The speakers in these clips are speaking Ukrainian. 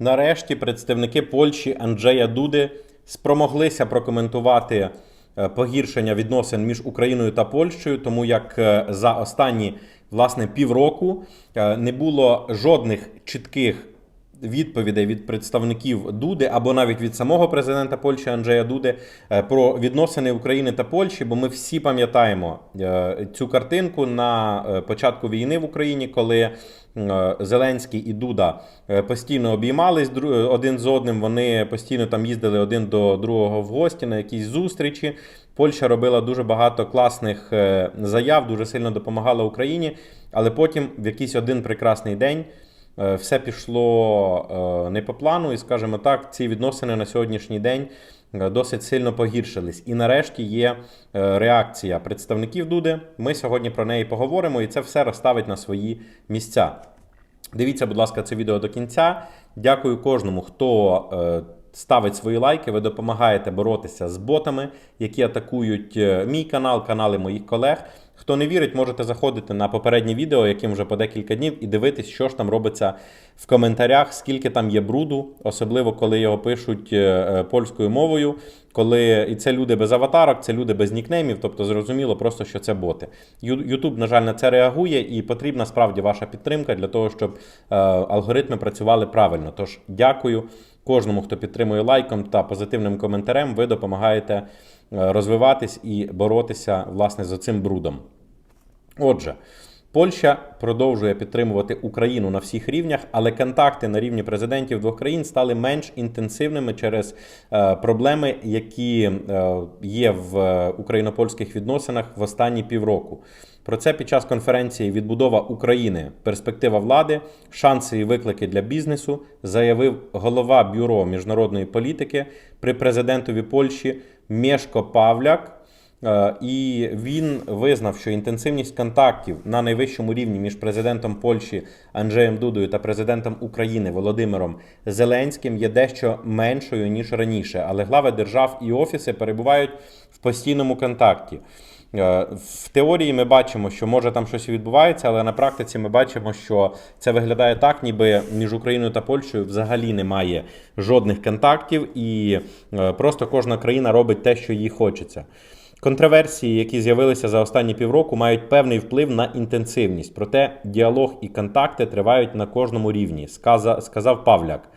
нарешті представники Польщі Анджея Дуди спромоглися прокоментувати е, погіршення відносин між Україною та Польщею, тому як е, за останні власне півроку е, не було жодних чітких відповідей від представників Дуди або навіть від самого президента Польщі Анджея Дуди е, про відносини України та Польщі, бо ми всі пам'ятаємо е, цю картинку на е, початку війни в Україні, коли Зеленський і Дуда постійно обіймались один з одним. Вони постійно там їздили один до другого в гості на якісь зустрічі. Польща робила дуже багато класних заяв, дуже сильно допомагала Україні, але потім в якийсь один прекрасний день. Е, все пішло е, не по плану, і скажімо так, ці відносини на сьогоднішній день е, досить сильно погіршились. І нарешті є реакція представників Дуди. Ми сьогодні про неї поговоримо, і це все розставить на свої місця. Дивіться, будь ласка, це відео до кінця. Дякую кожному, хто ставить свої лайки. Ви допомагаєте боротися з ботами, які атакують мій канал, канали моїх колег. Хто не вірить, можете заходити на попереднє відео, яким вже по декілька днів, і дивитись, що ж там робиться в коментарях, скільки там є бруду, особливо коли його пишуть е, е, польською мовою. Коли і це люди без аватарок, це люди без нікнеймів, тобто зрозуміло просто, що це боти. Ютуб, на жаль, на це реагує, і потрібна справді ваша підтримка для того, щоб е, алгоритми працювали правильно. Тож дякую кожному, хто підтримує лайком та позитивним коментарем. Ви допомагаєте е, розвиватись і боротися власне з цим брудом. Отже, Польща продовжує підтримувати Україну на всіх рівнях, але контакти на рівні президентів двох країн стали менш інтенсивними через е, проблеми, які е, є в е, україно-польських відносинах в останні півроку. Про це під час конференції Відбудова України. Перспектива влади, шанси і виклики для бізнесу заявив голова бюро міжнародної політики при президентові Польщі Мєшко Павляк. Е, І він визнав, що інтенсивність контактів на найвищому рівні між президентом Польщі Анджеєм Дудою та президентом України Володимиром Зеленським є дещо меншою ніж раніше, але глави держав і офіси перебувають в постійному контакті. Е, В теорії ми бачимо, що може там щось відбувається, але на практиці ми бачимо, що це виглядає так, ніби між Україною та Польщею взагалі немає жодних контактів, і е, просто кожна країна робить те, що їй хочеться. Контроверсії, які з'явилися за останні півроку, мають певний вплив на інтенсивність. Проте діалог і контакти тривають на кожному рівні, сказав Павляк.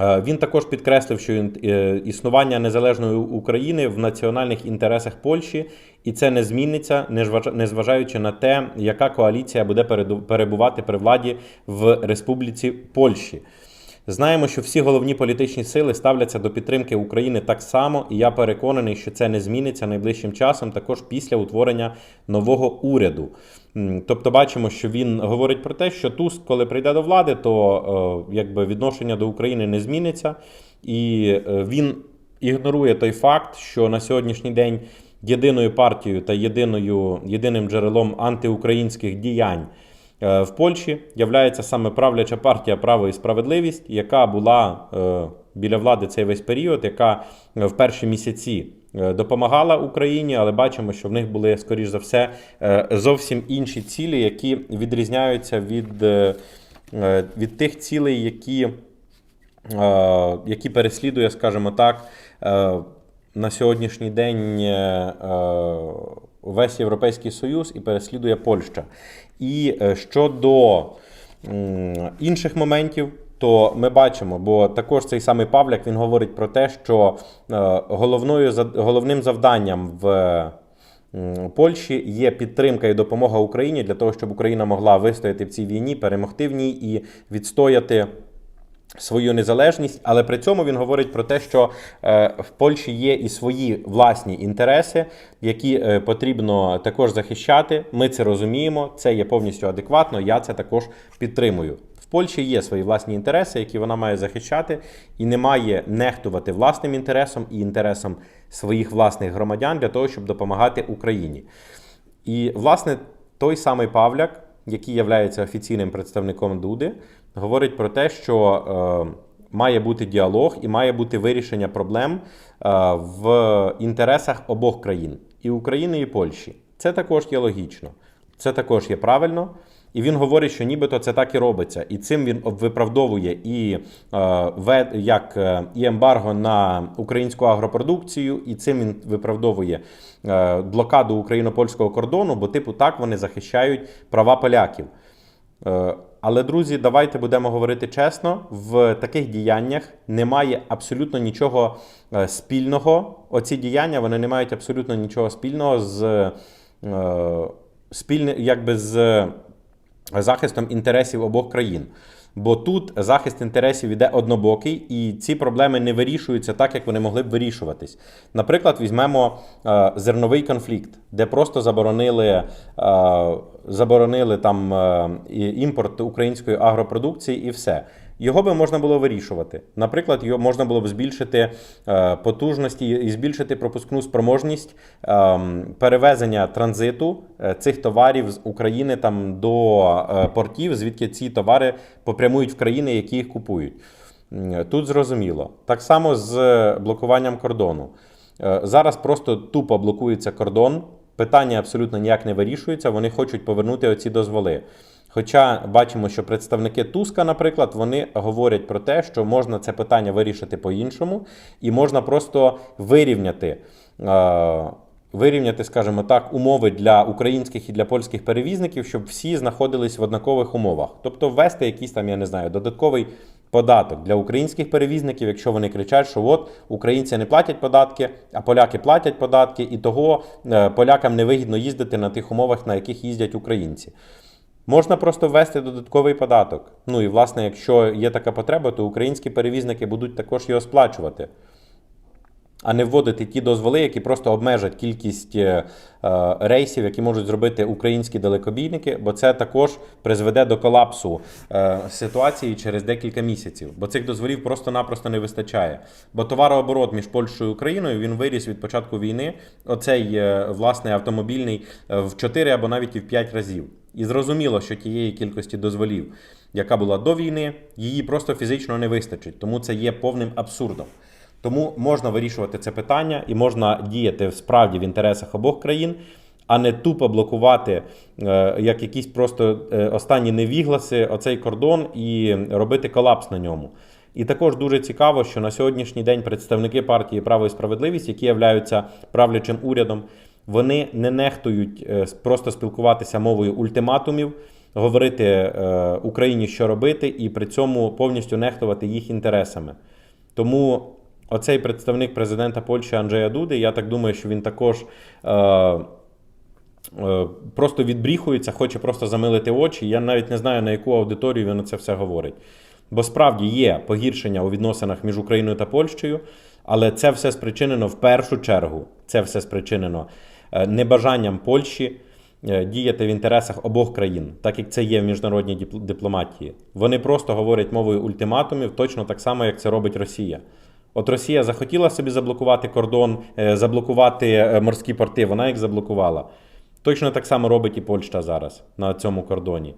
Е, Він також підкреслив, що е, існування незалежної України в національних інтересах Польщі, і це не зміниться, незваж- незважаючи на те, яка коаліція буде перебувати при владі в Республіці Польщі. Знаємо, що всі головні політичні сили ставляться до підтримки України так само, і я переконаний, що це не зміниться найближчим часом, також після утворення нового уряду. Тобто, бачимо, що він говорить про те, що Туск, коли прийде до влади, то е, якби відношення до України не зміниться, і е, він ігнорує той факт, що на сьогоднішній день єдиною партією та єдиною, єдиним джерелом антиукраїнських діянь в Польщі являється саме правляча партія Право і справедливість, яка була е, біля влади цей весь період, яка е, в перші місяці е, допомагала Україні, але бачимо, що в них були, скоріш за все, е, зовсім інші цілі, які відрізняються від, е, е, від тих цілей, які е, які переслідує, скажімо так, е, на сьогоднішній день е, е, весь Європейський Союз і переслідує Польща. І е, щодо інших моментів, то ми бачимо, бо також цей самий Павляк він говорить про те, що е, головною головним завданням в Польщі є підтримка і допомога Україні для того, щоб Україна могла вистояти в цій війні, перемогти в ній і відстояти свою незалежність, але при цьому він говорить про те, що е, в Польщі є і свої власні інтереси, які е, потрібно також захищати. Ми це розуміємо, це є повністю адекватно. Я це також підтримую. В Польщі є свої власні інтереси, які вона має захищати, і не має нехтувати власним інтересом і інтересом своїх власних громадян для того, щоб допомагати Україні. І, власне, той самий Павляк, який є офіційним представником Дуди, говорить про те, що е, має бути діалог і має бути вирішення проблем е, в інтересах обох країн і України, і Польщі. Це також є логічно, це також є правильно. І він говорить, що нібито це так і робиться. І цим він виправдовує і, е, як, е, і ембарго на українську агропродукцію, і цим він виправдовує е, блокаду україно-польського кордону, бо, типу, так вони захищають права поляків. Е, Але, друзі, давайте будемо говорити чесно: в таких діяннях немає абсолютно нічого е, спільного. Оці діяння вони не мають абсолютно нічого спільного з е, спільне, якби з захистом інтересів обох країн. Бо тут захист інтересів іде однобокий, і ці проблеми не вирішуються так, як вони могли б вирішуватись. Наприклад, візьмемо е, зерновий конфлікт, де просто заборонили, е, заборонили там е, імпорт української агропродукції і все. Його би можна було вирішувати. Наприклад, його можна було б збільшити е, потужності і збільшити пропускну спроможність ем, перевезення транзиту е, цих товарів з України там до е, портів, звідки ці товари попрямують в країни, які їх купують. Тут зрозуміло. Так само з блокуванням кордону. Зараз просто тупо блокується кордон. Питання абсолютно ніяк не вирішується. Вони хочуть повернути оці дозволи. Хоча бачимо, що представники Туска, наприклад, вони говорять про те, що можна це питання вирішити по-іншому, і можна просто вирівняти. е, Вирівняти, скажімо так, умови для українських і для польських перевізників, щоб всі знаходились в однакових умовах. Тобто ввести якийсь там, я не знаю, додатковий податок для українських перевізників, якщо вони кричать, що от українці не платять податки, а поляки платять податки, і того е, полякам невигідно їздити на тих умовах, на яких їздять українці. Можна просто ввести додатковий податок. Ну і власне, якщо є така потреба, то українські перевізники будуть також його сплачувати. А не вводити ті дозволи, які просто обмежать кількість е, е, рейсів, які можуть зробити українські далекобійники, бо це також призведе до колапсу е, ситуації через декілька місяців, бо цих дозволів просто-напросто не вистачає. Бо товарооборот між Польщею і Україною він виріс від початку війни. Оцей е, власне автомобільний е, в 4 або навіть і в 5 разів. І зрозуміло, що тієї кількості дозволів, яка була до війни, її просто фізично не вистачить. Тому це є повним абсурдом. Тому можна вирішувати це питання і можна діяти справді в інтересах обох країн, а не тупо блокувати е, як якісь просто е, останні невігласи оцей кордон і робити колапс на ньому. І також дуже цікаво, що на сьогоднішній день представники партії Право і справедливість, які являються правлячим урядом, вони не нехтують е, просто спілкуватися мовою ультиматумів, говорити е, Україні, що робити, і при цьому повністю нехтувати їх інтересами. Тому оцей представник президента Польщі Анджея Дуди, я так думаю, що він також е, просто відбріхується, хоче просто замилити очі. Я навіть не знаю, на яку аудиторію він це все говорить. Бо справді є погіршення у відносинах між Україною та Польщею, але це все спричинено в першу чергу. Це все спричинено небажанням Польщі е, діяти в інтересах обох країн, так як це є в міжнародній дипломатії. Вони просто говорять мовою ультиматумів, точно так само, як це робить Росія. От Росія захотіла собі заблокувати кордон, е, заблокувати е, морські порти, вона їх заблокувала. Точно так само робить і Польща зараз на цьому кордоні.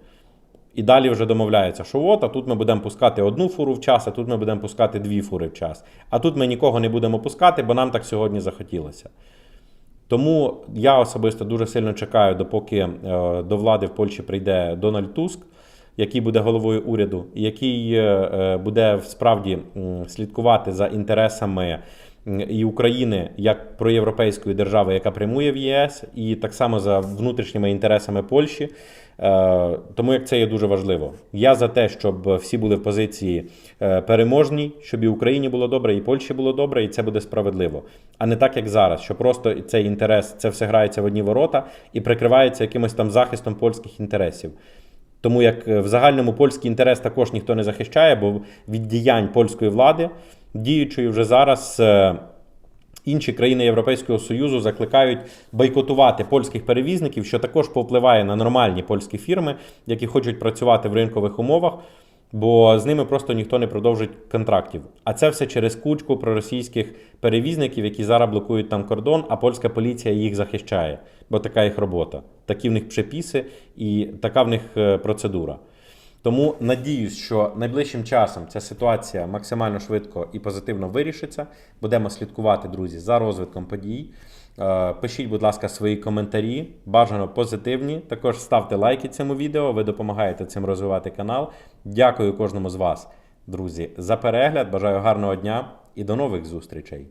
І далі вже домовляється, що от, а тут ми будемо пускати одну фуру в час, а тут ми будемо пускати дві фури в час. А тут ми нікого не будемо пускати, бо нам так сьогодні захотілося. Тому я особисто дуже сильно чекаю, допоки е, до влади в Польщі прийде Дональд Туск, який буде головою уряду, і який е, е, буде справді слідкувати за інтересами і України як проєвропейської держави, яка прямує в ЄС, і так само за внутрішніми інтересами Польщі. Е, Тому як це є дуже важливо. Я за те, щоб всі були в позиції е, переможній, щоб і Україні було добре, і Польщі було добре, і це буде справедливо. А не так, як зараз, що просто цей інтерес, це все грається в одні ворота і прикривається якимось там захистом польських інтересів. Тому як е, в загальному польський інтерес також ніхто не захищає, бо від діянь польської влади, діючої вже зараз. е, Інші країни Європейського Союзу закликають бойкотувати польських перевізників, що також повпливає на нормальні польські фірми, які хочуть працювати в ринкових умовах, бо з ними просто ніхто не продовжить контрактів. А це все через кучку проросійських перевізників, які зараз блокують там кордон, а польська поліція їх захищає, бо така їх робота. Такі в них приписи і така в них е, процедура. Тому надіюсь, що найближчим часом ця ситуація максимально швидко і позитивно вирішиться. Будемо слідкувати, друзі, за розвитком подій. Е, Пишіть, будь ласка, свої коментарі, бажано позитивні. Також ставте лайки цьому відео. Ви допомагаєте цим розвивати канал. Дякую кожному з вас, друзі, за перегляд. Бажаю гарного дня і до нових зустрічей.